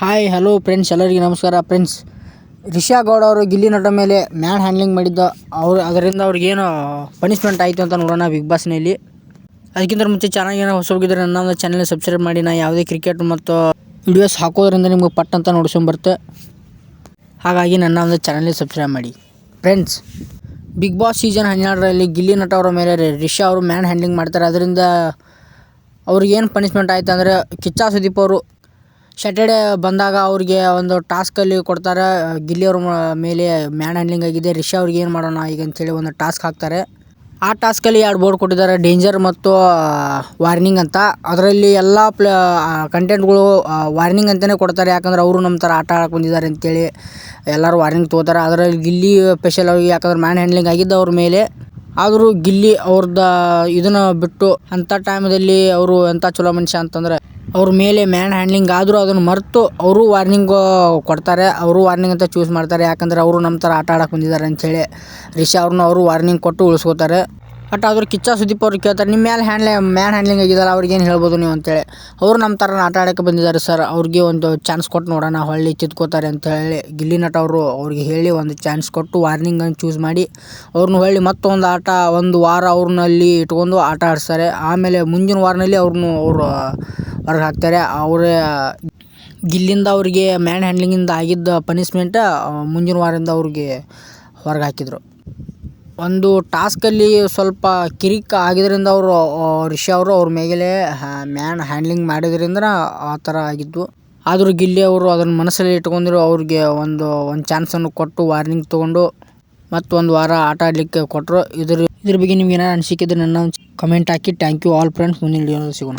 Hi hello friends ಎಲ್ಲರಿಗೆ ನಮಸ್ಕಾರ. Friends Risha Gowda ಅವರು ಗಿಲ್ಲಿ ನಟ ಮೇಲೆ ಮ್ಯಾನ್ ಹ್ಯಾಂಡ್ಲಿಂಗ್ ಮಾಡಿದ್ದ ಅವ್ರು ಅದರಿಂದ ಅವ್ರಿಗೇನು ಪನಿಷ್ಮೆಂಟ್ ಆಯಿತು ಅಂತ ನೋಡೋಣ ಬಿಗ್ ಬಾಸ್ನಲ್ಲಿ ಅದಕ್ಕಿಂತ ಮುಂಚೆ ಚಾನಲ್ಗೆ ಏನೋ ಹೊಸೋಗಿದ್ರೆ ನನ್ನ ಒಂದು ಚಾನಲ್ನ ಸಬ್ಸ್ಕ್ರೈಬ್ ಮಾಡಿ. ನಾ ಯಾವುದೇ ಕ್ರಿಕೆಟ್ ಮತ್ತು ವಿಡಿಯೋಸ್ ಹಾಕೋದ್ರಿಂದ ನಿಮ್ಗೆ ಪಟ್ ಅಂತ ನೋಡ್ಸ್ಕೊಂಬರುತ್ತೆ ಹಾಗಾಗಿ ನನ್ನ ಒಂದು ಚಾನಲ್ಗೆ ಸಬ್ಸ್ಕ್ರೈಬ್ ಮಾಡಿ. ಫ್ರೆಂಡ್ಸ್ ಬಿಗ್ ಬಾಸ್ ಸೀಸನ್ ಹನ್ನೆರಡರಲ್ಲಿ ಗಿಲ್ಲಿ ನಟ ಅವರ ಮೇಲೆ ರಿಷಾ ಅವರು ಮ್ಯಾನ್ ಹ್ಯಾಂಡ್ಲಿಂಗ್ ಮಾಡ್ತಾರೆ. ಅದರಿಂದ ಅವ್ರಿಗೇನು ಪನಿಷ್ಮೆಂಟ್ ಆಯ್ತು ಅಂದರೆ ಕಿಚ್ಚಾ ಸುದೀಪ್ ಅವರು ಸ್ಯಾಟರ್ಡೆ ಬಂದಾಗ ಅವ್ರಿಗೆ ಒಂದು ಟಾಸ್ಕಲ್ಲಿ ಕೊಡ್ತಾರೆ. ಗಿಲ್ಲಿ ಅವ್ರ ಮೇಲೆ ಮ್ಯಾನ್ ಹ್ಯಾಂಡ್ಲಿಂಗ್ ಆಗಿದೆ. ರಿಷಾ ಅವ್ರಿಗೆ ಏನು ಮಾಡೋಣ ಈಗ ಅಂತೇಳಿ ಒಂದು ಟಾಸ್ಕ್ ಹಾಕ್ತಾರೆ. ಆ ಟಾಸ್ಕಲ್ಲಿ ಎರಡು ಬೋರ್ಡ್ ಕೊಟ್ಟಿದ್ದಾರೆ. ಡೇಂಜರ್ ಮತ್ತು ವಾರ್ನಿಂಗ್ ಅಂತ. ಅದರಲ್ಲಿ ಎಲ್ಲ ಪ್ಲ ಕಂಟೆಂಟ್ಗಳು ವಾರ್ನಿಂಗ್ ಅಂತಲೇ ಕೊಡ್ತಾರೆ. ಯಾಕಂದ್ರೆ ಅವರು ನಮ್ಮ ಥರ ಆಟ ಆಡಕ್ಕೆ ಬಂದಿದ್ದಾರೆ ಅಂತೇಳಿ ಎಲ್ಲರೂ ವಾರ್ನಿಂಗ್ ತೊಗೋತಾರೆ. ಅದರಲ್ಲಿ ಗಿಲ್ಲಿ ಸ್ಪೆಷಲ್ ಅವ್ರಿಗೆ ಯಾಕಂದ್ರೆ ಮ್ಯಾನ್ ಹ್ಯಾಂಡ್ಲಿಂಗ್ ಆಗಿದ್ದು ಅವ್ರ ಮೇಲೆ. ಆದರೂ ಗಿಲ್ಲಿ ಅವ್ರದ್ದು ಇದನ್ನು ಬಿಟ್ಟು ಅಂಥ ಟೈಮಲ್ಲಿ ಅವರು ಎಂಥ ಚಲೋ ಮನುಷ್ಯ ಅಂತಂದರೆ ಅವ್ರ ಮೇಲೆ ಮ್ಯಾನ್ ಹ್ಯಾಂಡ್ಲಿಂಗ್ ಆದರೂ ಅದನ್ನು ಮರೆತು ಅವರು ವಾರ್ನಿಂಗ್ ಕೊಡ್ತಾರೆ. ಅವರು ವಾರ್ನಿಂಗ್ ಅಂತ ಚೂಸ್ ಮಾಡ್ತಾರೆ. ಯಾಕಂದ್ರೆ ಅವರು ನಮ್ಮ ಥರ ಆಟ ಆಡಕ್ಕೆ ಬಂದಿದ್ದಾರೆ ಅಂಥೇಳಿ ರಿಷಾ ಅವ್ರನ್ನ ಅವರು ವಾರ್ನಿಂಗ್ ಕೊಟ್ಟು ಉಳಿಸ್ಕೋತಾರೆ. ಬಟ್ ಆದ್ರೆ ಕಿಚ್ಚ ಸುದೀಪ್ ಅವ್ರು ಕೇಳ್ತಾರೆ ನಿಮ್ಮ ಮೇಲೆ ಹ್ಯಾಂಡ್ಲೆ ಮ್ಯಾನ್ ಹ್ಯಾಂಡ್ಲಿಂಗ್ ಆಗಿದ್ದಾರೆ ಅವ್ರಿಗೆ ಏನು ಹೇಳ್ಬೋದು ನೀವು? ಅಂತೇಳಿ ಅವರು ನಮ್ಮ ಥರ ಆಟ ಆಡೋಕ್ಕೆ ಬಂದಿದ್ದಾರೆ ಸರ್. ಅವ್ರಿಗೆ ಒಂದು ಚಾನ್ಸ್ ಕೊಟ್ಟು ನೋಡೋಣ, ಹೊಳ್ಳಿ ತಿದ್ಕೋತಾರೆ ಅಂತ ಹೇಳಿ ಗಿಲ್ಲಿ ನಟ ಅವರು ಅವ್ರಿಗೆ ಹೇಳಿ ಒಂದು ಚಾನ್ಸ್ ಕೊಟ್ಟು ವಾರ್ನಿಂಗನ್ನು ಚೂಸ್ ಮಾಡಿ, ಅವ್ರನ್ನ ಹೊಳ್ಳಿ ಮತ್ತೊಂದು ಆಟ, ಒಂದು ವಾರ ಅವ್ರನ್ನಲ್ಲಿ ಇಟ್ಕೊಂಡು ಆಟ ಆಡಿಸ್ತಾರೆ. ಆಮೇಲೆ ಮುಂದಿನ ವಾರನಲ್ಲಿ ಅವ್ರನ್ನೂ ಅವರು ಹೊರಗೆ ಹಾಕ್ತಾರೆ ಅವರೇ ಗಿಲ್ಲಿಂದ ಅವ್ರಿಗೆ ಮ್ಯಾನ್ ಹ್ಯಾಂಡ್ಲಿಂಗಿಂದ ಆಗಿದ್ದ ಪನಿಷ್ಮೆಂಟ್ ಮುಂದಿನ ವಾರದಿಂದ ಅವ್ರಿಗೆ ಹೊರಗೆ ಹಾಕಿದರು ಒಂದು ಟಾಸ್ಕಲ್ಲಿ ಸ್ವಲ್ಪ ಕಿರಿಕ್ ಆಗಿದ್ದರಿಂದ ಅವರು ರಿಷಾ ಅವರು ಅವ್ರ ಮೇಲೆ ಮ್ಯಾನ್ ಹ್ಯಾಂಡ್ಲಿಂಗ್ ಮಾಡಿದ್ರಿಂದ ಆ ಥರ ಆಗಿದ್ದು. ಆದರೂ ಗಿಲ್ಲಿ ಅವರು ಅದನ್ನು ಮನಸ್ಸಲ್ಲಿ ಇಟ್ಕೊಂಡಿರೋ ಅವ್ರಿಗೆ ಒಂದು ಒಂದು ಚಾನ್ಸನ್ನು ಕೊಟ್ಟು ವಾರ್ನಿಂಗ್ ತೊಗೊಂಡು ಮತ್ತು ಒಂದು ವಾರ ಆಟ ಆಡಲಿಕ್ಕೆ ಕೊಟ್ಟರು ಇದ್ರ ಇದ್ರ ಬಗ್ಗೆ ನಿಮ್ಗೆ ಏನಾರು ಅನಿಸಿಕಿದ್ರೆ ನನ್ನ ಕಮೆಂಟ್ ಹಾಕಿ. ಥ್ಯಾಂಕ್ ಯು ಆಲ್ ಫ್ರೆಂಡ್ಸ್ ಮುಂದಿನ ವಿಡಿಯೋದಲ್ಲಿ ಸಿಗೋಣ.